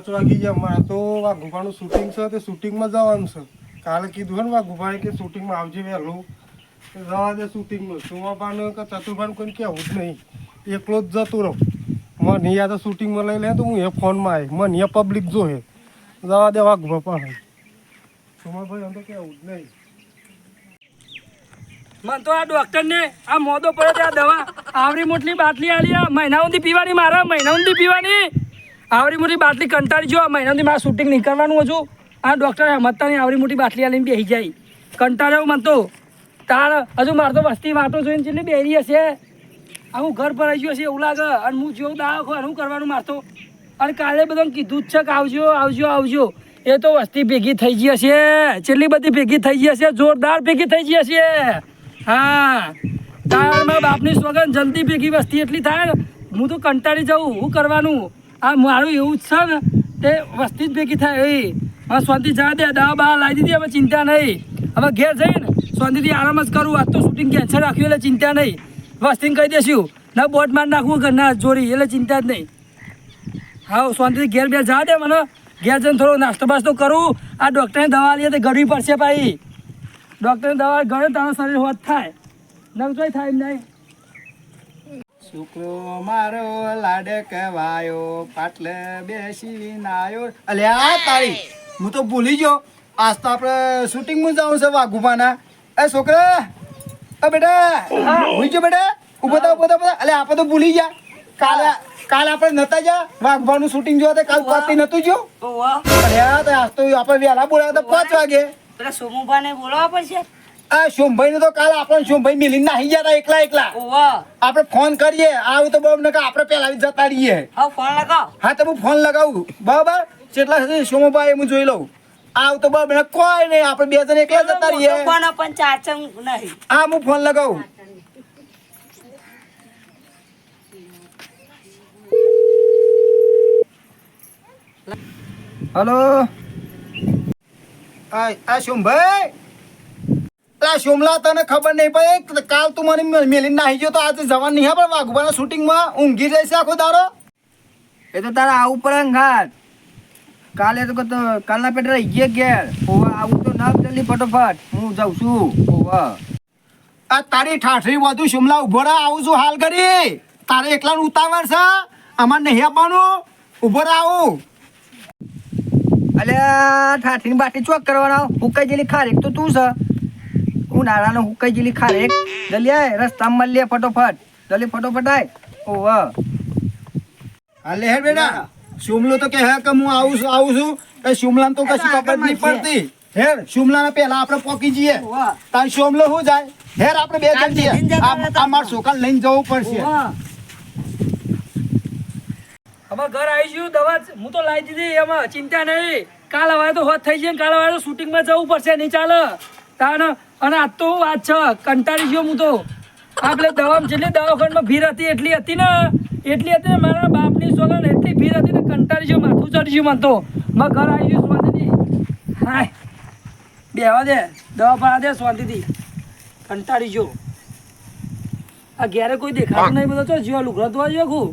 પાંચ વાગી ગયા. મારે તો ગુફાનું શૂટિંગ છે, તે શૂટિંગમાં જવાનું છે. કાલે કીધું ને ગુફાએ કે શૂટિંગમાં આવજે વહેલું. જવા દે શૂટિંગમાં સુમાપાનું કે ચતુરભાન કોઈ કહેવું જ નહીં. એકલો જ જતો રહો. મને યા તો શૂટિંગમાં લઈ લે તો હું એ ફોનમાં આવી મને એ પબ્લિક જોહે. જવા દે વાઘ પણ સુમાભાઈ એમ તો કહેવું જ નહીં. મન તો આ ડોક્ટર ને આ મોદો પડે ત્યાં દવા. આવરી મોટલી બાટલી આલી મહિના સુધી પીવાની મારા મહિના સુધી પીવાની. આવરી મોટી બાટલી કંટાળી જો મહિનાથી મહિના મારે શૂટિંગ નીકળવાનું હજુ. આ ડૉક્ટર હેમતતાની આવરી મોટી બાટલી આલીને બેસી જાય. કંટાળ્યો મને તો. તાર હજુ મારે તો વસ્તી વાતો જોઈને કેટલી બેરી હશે. આ હું ઘર આવી ગયો હશે એવું લાગે. અને હું જેવું દાવ ખો શું કરવાનું મારતો અને કાલે બધાને કીધું જ છે કે આવજો આવજો આવજો. એ તો વસ્તી ભેગી થઈ ગઈ હશે. ચેટલી બધી ભેગી થઈ ગઈ હશે, જોરદાર ભેગી થઈ ગઈ હશે. હા. તારમાં બાપની સ્વગન જલ્દી ભેગી વસ્તી એટલી થાય હું તો કંટાળી જાઉં. શું કરવાનું? આ મારું એવું જ છે ને, તે વસ્તી જ ભેગી થાય એ હા શાંતિ જવા દે, દવા બહાર લાવી દીધી, હવે ચિંતા નહીં. હવે ઘેર જઈને શાંતિથી આરામ જ કરું, આજ તો શૂટિંગ કેન્સલ રાખ્યું, એટલે ચિંતા નહીં. વસ્તીને કહી દેશું, ના બોટ માર નાખવું ઘરના જોડી, એટલે ચિંતા જ નહીં. હા શાંતિથી ઘેર બે જવા દે મને. ઘેર જઈને થોડો નાસ્તો બાસ્તો કરું. આ ડૉક્ટરને દવા લઈએ તો ગળવી પડશે ભાઈ ડૉક્ટરની દવા ગળે તારા શરીર હોત થાય. નવતોય થાય નહીં. છોકરો મારો લાડે કહેવાયો પાટલે બેસી નાયો. અલ્યા તારી હું તો ભૂલી ગયો. આજ તો આપણે શૂટિંગમાં જવું છે વાઘુબાના. એ છોકરા એ બેટા ભૂલી ગયો બેટા. ઊભો થા ઊભો થા અલે અલ્યા આપણે તો ભૂલી ગયા. કાલે કાલે આપણે નતા જા વાઘભાનું શૂટિંગ જોવા તો કાલ પાતી નતું જો અલ્યા તો આજ તો આપણે વહેલા બોલાવ્યા તો પાંચ વાગે. પેલા સોમુભાને બોલાવવા પડશે? આ શુંભાઈ નું તો કાલ આપણે શુંભાઈ મિલી ના ગયા તા એકલા એકલા. આપણે ફોન કરીએ આવું તો બહુ ને આપણે પેલા જતા રહીએ. હા ફોન લગાવ. હા તો હું ફોન લગાવું. બરાબર? કેટલા છે સોમભાઈ હું જોઈ લઉં. આવ તો બરાબર કોઈ નહીં આપણે બે જણ એકલા જતા રહીએ. ફોન પણ ચાચમ નહીં. હા હું ફોન લગાવું. હલો? આ આ સોમભાઈ અલા સોમલા તને ખબર નહીં પડે કાલ તું મને મેલીને નાહી ગયો તો આજે જવાનું નહીં પણ વાઘુબાના શૂટિંગમાં ઊંઘી જઈશ આખો તારો એ તો તારા આવું પડે ને ઘાટ કાલે તો કાલના પેટે રહી ગયા ઘેર. ઓવા આવું તો ના જલ્દી ફટોફટ. હું જાઉં છું. ઓવા. આ તારી ઠાઠરી વધુ શિમલા ઊભો રહે આવું છું હાલ કરી તારે એકલાનું ઉતાવળ છે? આમાં નહીં આપવાનું? ઊભો રહે આવું. અલ્યા ઠાઠીની બાટી ચોક કરવાના. હુકાઈ જેલી ખારેક તો તું છે. હું નારાનો હુકાઈ જેલી ખારેક જલ્દી આય રસ્તામાં લે ફટોફટ. જલ્દી ફટોફટ આય. ઓવા હાલે હે બેટા. શુમલો તો કહે કે હું આવું છું આવું છું. કે શુમલાને તો કશું ખબર નહીં પડતી. હેર શુમલાને પહેલા આપણે પોકી જઈએ. તાર શુમલો શું જાય? હેર આપણે બે જણ જઈએ આ આ મારા લઈને જવું પડશે. હવે ઘર આવી ગયું દવા હું તો લાવી દીધી એમાં ચિંતા નહીં. કાલ હવે તો હોત થઈ જાય કાલ હવે તો શૂટિંગમાં જવું પડશે નહીં ચાલે. તાને અને આ તો વાત છે કંટાળી ગયો હું તો. આપણે દવા જેટલી દવાખાનામાં ભીડ હતી એટલી હતી ને એટલી હતી ને મારા બાપની સોગન એટલી ભીડ હતી ને કંટાળી ગયો માથું ચડી ગયું મને તો. મેં ઘર આવી ગયું શાંતિથી. હા બેવા દે દવા પા દે શાંતિથી. કંટાળી ગયો. આ ઘેરે કોઈ દેખાતું નહીં બધો તો જીવા લુગડો ધોવા જોઈએ ખું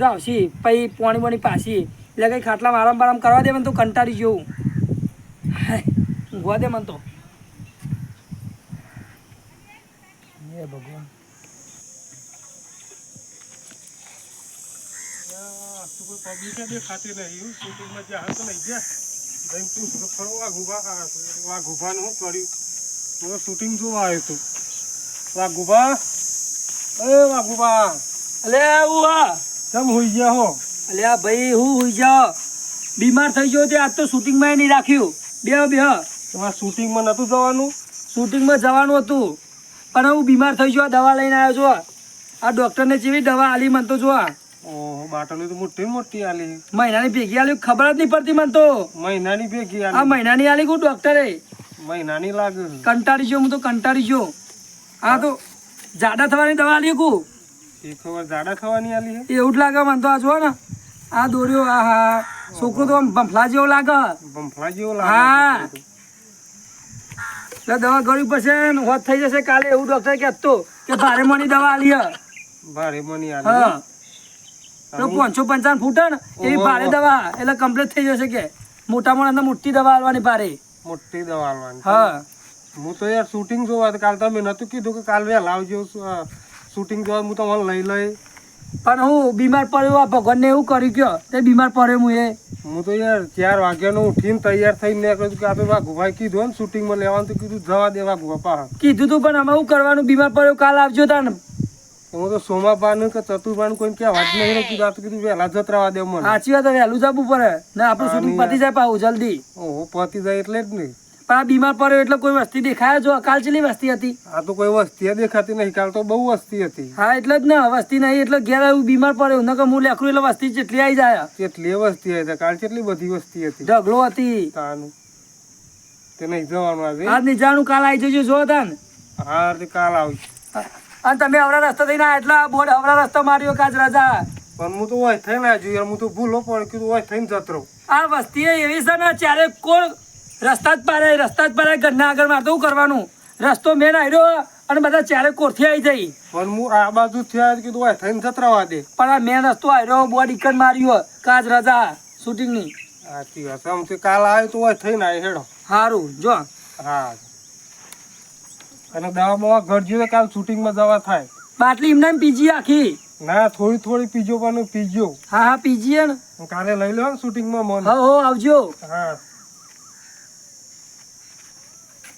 જાવ સી પછી પોણી બોણી પાછી. એટલે કંઈ ખાટલામાં આરામ બારામ કરવા દે મને તો કંટાળી જવું હાય, ઊંઘવા દે મને તો. હે ભગવાન. પબ્લિક નહીં શૂટિંગમાં તો ગયા જઈને પૂછું શું કર્યું? હું શૂટિંગ જોવા આવ્યો હતો વાઘુભા એ વાઘુભા અલે આવું કેમ હોઈ ગયા હો? અલે આ ભાઈ હું હુઈ જા બીમાર થઈ ગયો તે આજ તો શૂટિંગમાં નહીં રાખ્યું. બે બે તમારે શૂટિંગમાં નહોતું જવાનું? શૂટિંગમાં જવાનું હતું. પણ હું બીમાર થઈ ગયો દવા લઈને આવ્યો છું આ. ડૉક્ટરને જેવી દવા આલી મને તો જો ઓહો બાટલી તો મોટી મોટી આલી. મહિનાની ભેગી આલી ખબર જ નહીં પડતી મને તો. મહિનાની ભેગી આ મહિનાની આલી ડૉક્ટરે. મહિનાની લાગે. કંટાળી ગયો હું તો કંટાળી ગયો. હા તો જાડા થવાની દવા આલી કુ એ ખબર જાડા ખાવાની આલી એવું જ લાગે મને તો આ જો ને. આ દોર્યો આ હા છોકરો તો આમ ભંફલા જેવો લાગે. બંફલા જેવો હા. એટલે દવા ગળી પડશે ને હોત થઈ જશે કાલે એવું ડોક્ટર કહેતો કે ભારે મની દવા આલી ભારે મની આલી હા. તો પાંચસો પંચાવન ફૂટ હે ને એવી ઓહો. ભારે દવા એટલે કમ્પ્લીટ થઈ જશે કે. મોટા મોટા મોટી દવા આલવાની ભારે. મોટી દવા આલવાની. હા. હું તો યાર શૂટિંગ જોવા તો કાલ તમે નતું કીધું કે કાલ વહેલા આવજો શૂટિંગ જોવા હું તમને લઈ લઈ પણ હું બીમાર પડ્યો આ ભગવાનને એવું કર્યું કયો? તે બીમાર પડ્યો હું એ. હું તો યાર ચાર વાગ્યાનો ઉઠીને તૈયાર થઈને નીકળ્યું કે આપણે વાઘુભાઈ કીધું ને શૂટિંગમાં લેવાનું તો કીધું જવા દે વાઘુભા કીધું તું પણ આમાં શું કરવાનું? બીમાર પડ્યો કાલ આવજો તાને. હું તો સોમાપાનું કે ચતુર્ભાનું કોઈ ક્યાં વાત નહીં કીધું આ તો કીધું વહેલા જતરાવા દે મને. સાચી વાત વહેલું વહેલું જવું પડે. ને આપણું શૂટિંગ પતી જાય પાછું જલ્દી. ઓહો પતી જાય એટલે જ નહીં પણ આ બીમાર પડ્યો એટલે કોઈ વસ્તી દેખાય જો કાલ ચેલી વસ્તી હતી? આ તો કોઈ વસ્તી દેખાતી નહીં કાલ તો બહુ વસ્તી હતી. હા એટલે જ ને વસ્તી નહીં એટલે ઘેર આવ્યું બીમાર પડ્યો ન કે હું લેખરું એટલે વસ્તી જેટલી આવી જાય. કેટલી વસ્તી હતી કાલ કેટલી બધી વસ્તી હતી. ઢગલો હતી. તાનું. તે નહીં જવાનું આજે? આજ નહીં જાણું કાલ આવી જજો જો તાન. હા તે કાલ આવી અને તમે અવરા રસ્તા થઈને એટલા બોર્ડ અવરા રસ્તા માર્યો કાજ રાજા? પણ હું તો ઓય થઈને આજુ યાર હું તો ભૂલો પણ કીધું ઓય થઈને જતરો આ વસ્તી એવી છે ને ચારે કોણ રસ્તા જ પારે રસ્તા જ પારે ઘરના આગળ મારતો શું કરવાનું. રસ્તો મેન આવ્યો અને બધા ચારે કોરથી આવી જઈ. પણ હું આ બાજુ થયા કીધું હોય થઈને જતરાવા દે. પણ આ મેન રસ્તો આવ્યો બોર્ડ ઇકન માર્યો કાજ રજા શૂટિંગની. સાચી વાત આમ તો કાલ આવ્યો તો હોય થઈને આવ્યો હેડો. સારું જો. હા. અને દવા બવા ઘર જોઈએ કાલ શૂટિંગમાં દવા થાય. બાટલી એમને એમ પીજી આખી. ના થોડી થોડી પીજો પણ પીજો. હા હા પીજી હે ને કાલે લઈ લો ને શૂટિંગમાં મન. હો હો આવજો. હા.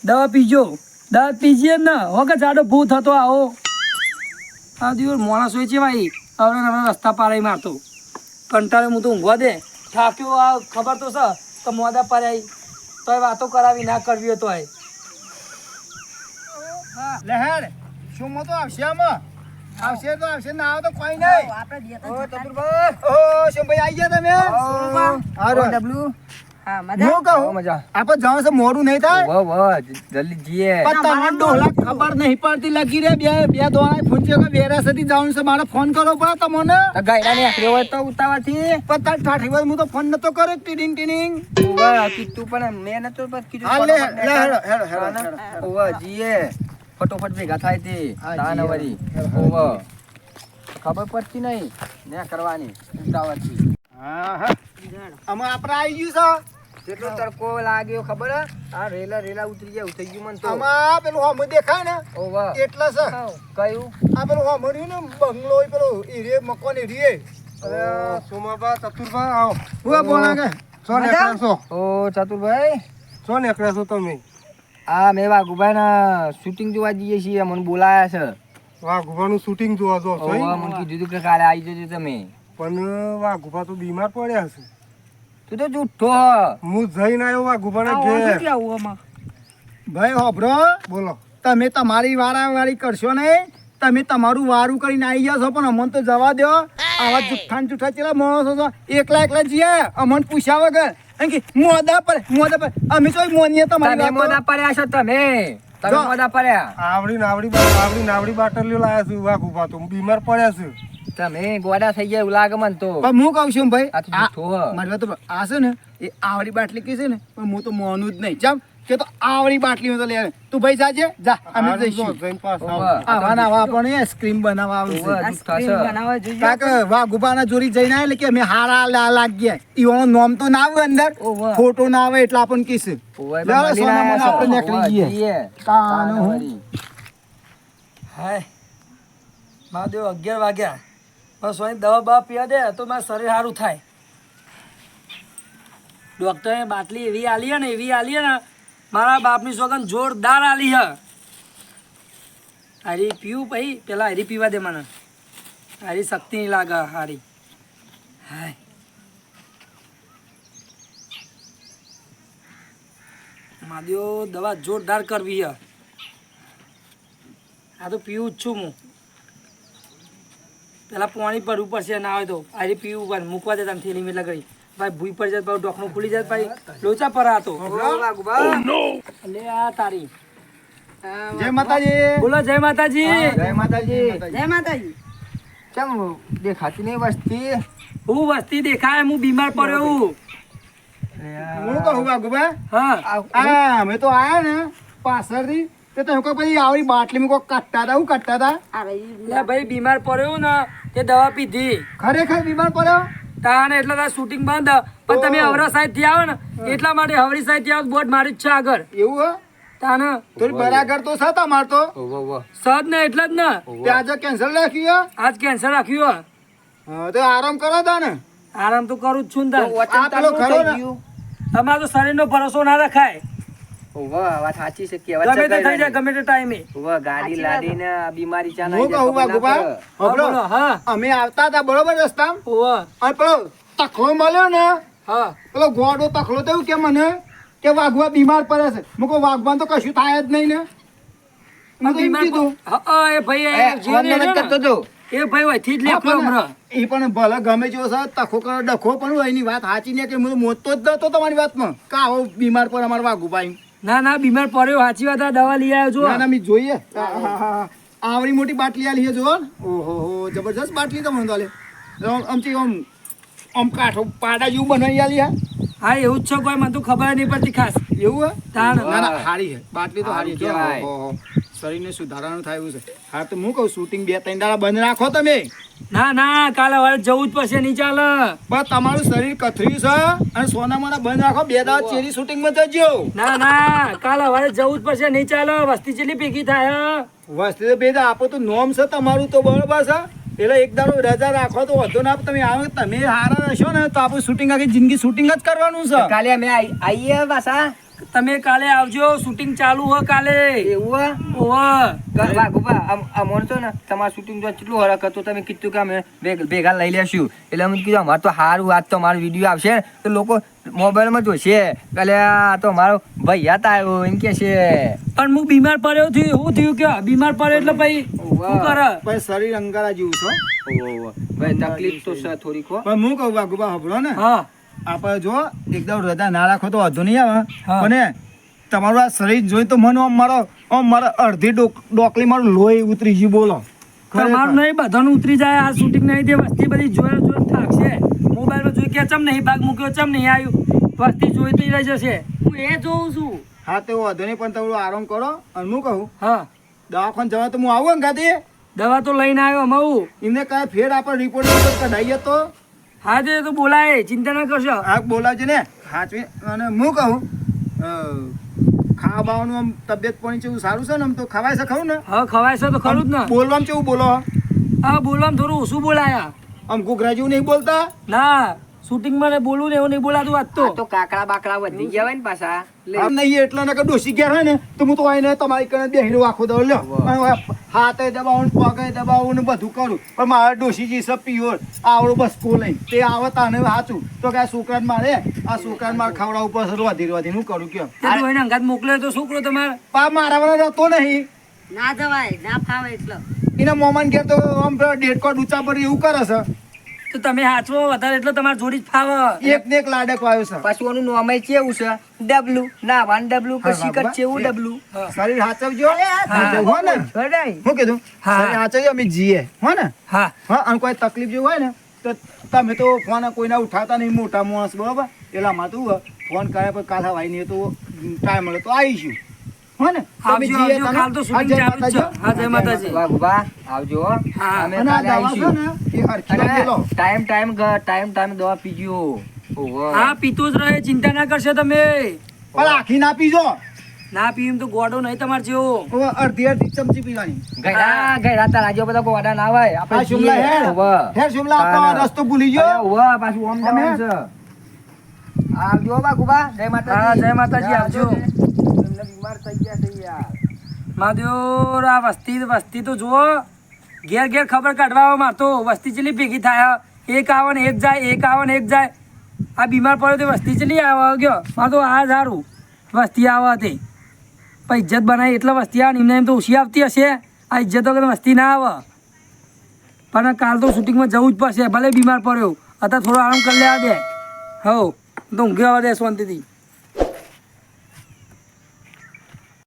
દવા પીજો. દવા પીજીએ ને. હો જાડો ભૂ થતો આવો. આ દિવસ માણસ હોય છે ભાઈ. હવે હવે રસ્તા પારાઈ મારતો. કંટાળે હું તો ઊંઘવા દે. થાક્યો આ ખબર તો છે તો મોદા પારાઈ તોય વાતો કરાવી ના કરવી હોય તોય. લહેર શું મો તો આવશે આમાં? આવશે તો આવશે ના આવે તો કોઈ નહીં. આપણે ઓ ચતુરભાઈ ઓ શું ભાઈ આવી ગયા તમે? હા ડબલું. હા હું બહુ કહું મજા આપણે જવાનું છે મોડું નહીં થાય? વાહ વાહ જલ્દી જીએ પણ ડોલા ખબર નહીં પડતી લગી રે બે બે દોડા ફોન કે વેરા સુધી જવાનું છે મારે ફોન કરવો પડે તમને. તો ને આખરે હોય તો ઉતાવળથી. પણ ઠાઠી વાર હું તો ફોન નતો કર્યો ટીડિંગ ટીડિંગ. ઓવા કીધું પણ મેં નતો બસ કીધું હા, લે, ફટાફટ લે, હેડો, હેડો, હેડો, હા, જીએ ફટોફટ ભેગા થાય તે ઓવા ખબર પડતી નહીં. ને કરવાની ઉતાવળથી. હા હા. આમાં આપણે આવી ગયું કેટલો તડકો લાગ્યો ખબર? આ રેલા રેલા ઉતરી ગયા ઉતરી ગયું મને તો. આમાં પેલું હમ દેખાય ને? ઓવા એટલે છે. કયું? આ પેલું હમ રહ્યું ને બંગલો પેલો હીરે મકાન હીરે અરે સોમાબા ચતુરભા આવો. હું બોલા કે સો ને છો ઓ ચતુરભાઈ? સો ને છો તમે? આ મેં વાઘુભાઈ ના શૂટિંગ જોવા જઈએ છીએ મને બોલાયા છે. વાઘુભાનું શૂટિંગ જોવા જો મને કીધું કે કાલે આવી જજો તમે. પણ વાઘુભા તો બીમાર પડ્યા છે તું તો જૂઠો હ. હું જઈને આવ્યો વાઘુભાના ઘેર. ભાઈ હોભરો બોલો. તમે તમારી વારા વારી કરશો નહીં? તમે તમારું વારું કરીને આવી ગયા છો પણ અમને તો જવા દો. આવા જુઠ્ઠા ને જુઠ્ઠા ચેલા માણસો છો. એકલા એકલા જઈએ અમને પૂછ્યા વગર. એમ કે મોદા પર મોદા પર અમે તો મોનીએ તમારી વાત. મોદા પડ્યા છો તમે. તમે. મોદા પડ્યા. આવડી નાવડી આવડી નાવડી બાટલીઓ લાયા છું વાઘુભા તો બીમાર પડ્યા છે. તમે ગોડા થઈ ગયા એવું લાગે મને તો. પણ હું કહું છું ભાઈ આ તો આ- તો છે ને એ આવડી બાટલી કે છે ને પણ હું તો મોનું જ નહીં. ચમ કે તો આવડી બાટલી તો લે આવે. તું ભાઈ સાજે જા અમે જઈશું. આવો. આવા ના આવા પણ આઈસ્ક્રીમ બનાવવા જૂઠા છે. કે વાઘુબાના જોરી જઈને આવે એટલે કે અમે હારા લા લાગ્યા ઈઓનો નામ તો ના આવે અંદર ફોટો ના આવે એટલે આપણને કીશે ઓવા, લે, એમાં સોના મને આપણે નીકળી ગઈએ. કાનો. હાય. મહાદેવ અગિયાર વાગ્યા. બસ અહીં દવા બવા પીવા દે, તો મારું શરીર સારું થાય. ડૉક્ટરે બાટલી એવી આલી ને, એવી આલી ને, મારા બાપની સોગન જોરદાર આલી હ. હારી પીવું પછી પેલા હારી પીવા દે મને. હારી શક્તિ નહીં લાગે, હારી. હાય. માદ્યો દવા જોરદાર કરવી હ. આ તો પીવું જ છું હું. પેલા પાણી ઉપર પડશે ના હોય તો આજે પીવું પડે મૂકવા દેતા થેલી મેં લગાડી ભાઈ ભૂઈ પડી જાય ભાઈ ડોકનું ખુલી જાય ભાઈ. લોચા પર આ તો. ઓવા, વાઘુભા. લે આ તારી. જય માતાજી. બોલો જય માતાજી. જય માતાજી. જય માતાજી. કેમ દેખાતી નહીં વસ્તી. હું વસ્તી દેખાય હું બીમાર પડ્યો હું. હું કહું વાઘુબા. હા. આ અમે તો આયા ને પાછળથી. તે તમે કોઈ પછી આવી બાટલીમાં કોઈ કાઢતા હતા? હું કાઢતા હતા? આ ભાઈ બીમાર પડ્યો ને તે દવા પીધી. ખરેખર બીમાર પડ્યો? તાને એટલે તાર શૂટિંગ બંધ. પણ તમે હવરા સાઈડથી આવો ને એટલા માટે હવરી સાઈડથી આવો બોટ મારી જ છે આગળ. એવું હે? તાને તો બરાબર તો છે તમાર તો? સદ ને એટલે જ ને. તે આજે કેન્સલ રાખ્યો? આજ કેન્સર રાખ્યો હે. હા તો આરામ કરો તા ને આરામ તો કરું જ છું ને તાર આ પેલો ખરો ને. તમારે શરીરનો ભરોસો ના રખાય. વાહ વાત સાચી છે કહેવત ગમે તે થઈ જાય ગમે તે ટાઈમે વાહ ગાડી લાદીને આ બીમારી ચા હું કહું વાઘુબા હા, હબળો. હા. અમે આવતા હતા બરોબર રસ્તા ઓવા અને પેલો તખલો મળ્યો ને હા. પેલો ગોડો તખલો તો કે મને કે વાઘવા બીમાર પડે છે. મું કહું વાઘવાન તો કશું થાય જ નહીં ને. મેં તો એમ કીધું. હા, હા, એ ભાઈ કરતો રહ્યો એ ભાઈ વહીથી જ લેખો હમણાં. એ પણ ભલે ગમે જો છે તખો કરો ડખો પણ હોય એની વાત સાચી ને કે હું તો મોતો જ નતો તમારી વાતમાં. કા બીમાર પર અમારા વાઘુભાઈ. ના ના બીમાર પડ્યો. સાચી વાત આ દવા લઈ આવ્યો છો. ના ના મી જોઈએ. આવડી મોટી બાટલી આલી છે જો ઓહો હો જબરજસ્ત બાટલી તો મને તો આમ આમથી આમ આમ કાઠો પાડા જેવું બનાવી આલી હા. હા એવું જ છે કોઈ મને તો ખબર નહીં પડતી ખાસ. એવું હે? ના ના હારી છે. બાટલી તો હારી છે શરીરને સુધારાનું થાય એવું છે. હા તો હું કહું શૂટિંગ બે ત્રણ દાડા બંધ રાખો તમે. ના ના કાલે વાળે જવું જ પડશે નહીં ચાલે. પણ તમારું શરીર કથર્યું છે અને સોના મોના બંધ રાખો બે દાડા ચેરી શૂટિંગમાં જજો. ના ના કાલે વાળે જવું જ પડશે નહીં ચાલે. વસ્તી ચેટલી ભેગી થાય વસ્તી તો ભેગા આપો તો નોમ છે તમારું તો બરોબર છે. એટલે એક દાડો રજા રાખો તો વધુ ના તમે આવો તમે હારા રહેશો ને તો આપણું શૂટિંગ આખી જિંદગી શૂટિંગ જ કરવાનું છે. કાલે અમે આવીએ પાછા. તમે કાલે આવજો શૂટિંગ ચાલુ હો કાલે. એવું હે? ઓવા ને તમારું shooting જો કેટલું હરક હતું? તમે કીધું કે અમે ભેગા લઈ લેશું. એટલે અમે કીધું અમારે તો સારું આજ તો મારો વીડિયો આવશે. ને તો લોકો મોબાઈલમાં જોશે કાલે આ તો મારો ભૈયા તા આવ્યો એમ કે છે. પણ હું બીમાર પડ્યો થયું એવું થયું કે બીમાર પડ્યો એટલે ભાઈ શું કરે? પણ શરીર અંગારા જેવું છે ભાઈ તકલીફ તો છે થોડીક હો. પણ હું કહું વાઘુબા હબળો ને. હા. આપણે જો એકદમ રજા ના રાખો તો વાંધો નહીં આવે. અને તમારું આ શરીર જોઈ તો મને આમ મારો આમ મારા અડધી ડોક- ડોકલી મારું લોહી ઉતરી ગયું બોલો. તમારું નહીં બધાનું ઉતરી જાય આ શૂટિંગ નહીં તે વસ્તી બધી જોયા જોઈ થાકશે. મોબાઈલમાં જોઈ કે ચમ નહીં ભાગ મૂક્યો ચમ નહીં આવ્યું વસ્તી જોઈતી રહી જશે. હું એ જોઉં છું. હા તો વાંધો નહીં પણ તમે આરામ કરો અને હું કહું. હા. દવાખાને જવા તો હું આવું ને ખાતે દવા તો લઈને આવ્યો અમાવું એમને કાંઈ ફેર આપણે રિપોર્ટ કઢાઈએ તો? હા તે તો બોલાય ચિંતા ના કરશો. આ બોલાવજો ને. સાચવી અને હું કહું ખાવા બાવાનું આમ તબિયત પાણી છે સારું છે ને આમ તો ખવાય છે ખરું ને? હા ખવાય છે તો ખરું જ ને. બોલવામાં કેવું બોલો? હા બોલવામાં થોડું ઓછું બોલાયા. આમ ઘૂઘરા જેવું નહીં બોલતા? ના. શૂટિંગમાં માં બોલવું ને એવું નહીં બોલાતું વાત તો. તો કાકડા બાકડા વધી ગયા હોય ને પાછા. આમ નહીં એટલે નકર ડોસી ગયા હોય ને તો હું તો આઈને તમારી કને બેહીને વાખો દઉં લ્યો. હાથે દબાવું ને પગે દબાવું ને બધું કરું. પણ મારા ડોસીજી છે પીઓર આવડો બસ લઈ તે આવે તાને સાચું તો કે આ છોકરાને મારે આ છોકરાને મારે ખવડાવવું પડશે રોધી રોધી હું કરું કેમ? એને અંગાત મોકલે તો છોકરો તમારે. પા મારા વાળા રહેતો નહીં. ના જવાય ના ફાવે એટલે. એના મોમાન ઘેર તો આમ ડેડકોટ ઊંચા પર એવું કરે છે. તો તમે હાચવો વધારે એટલે તમારે જોડી જ ફાવે. એક ને એક લાડક વાયો છે. પાછું ઓનું નામે કેવું છે? ડબલુ ના વાન ડબલુ પછી બાબા. કેવું ડબલુ શરીર હાચવજો. હો ને. શું કીધું? શરીર હાચવજો અમે જીએ. હો ને? હા. હા અને કોઈ તકલીફ જેવું હોય ને તો તમે તો ફોન કોઈને ઉઠાતા નહીં મોટા માણસ બરોબર? એટલા તું ફોન કર્યા પછી કાલ હવાય નહીં તો ટાઈમ મળે તો આવીશું. ટાઈમ ટાઈમ ટાઈમ ટાઈમ દવા પીજો. હા પીતો જ રહે ચિંતા ના કરશો તમે. પણ આખી ના પીજો. ના પીવું તો ગોડો નહીં તમારે જેવો. અડધી અડધી ચમચી પીવાની. ગયડા ગયડા તારા જેવા બધા ગોડા ના હોય આપણે શિમલા. રસ્તો ભૂલી ગયો. ઓહો, પાછું ઓમ જવાનું છે. આવજો બાકુબા. જય માતાજી. જય માતાજી, આવજો. બીમાર થઈ આ વસ્તી વસ્તી તો જુઓ. ઘેર ઘેર ખબર કાઢવા માર તો વસ્તી ચલી ભેગી થાય એક આવે ને એક જાય, એક આવે ને એક જાય. આ બીમાર પડ્યો તો વસ્તી ચલી આવે ગયો? મારે તો આ સારું. વસ્તી આવે તે પણ ઇજ્જત બનાવી, એટલે વસ્તી આવે એમને એમ તો ઓછી આવતી હશે. આ ઇજ્જત વગર વસ્તી ના આવે. પણ કાલ તો શૂટિંગમાં જવું જ પડશે. ભલે બીમાર પડ્યો. અત્યારે થોડો આરામ કરી લેવા દે. હો તો ઊંઘી આવવા દે શાંતિથી.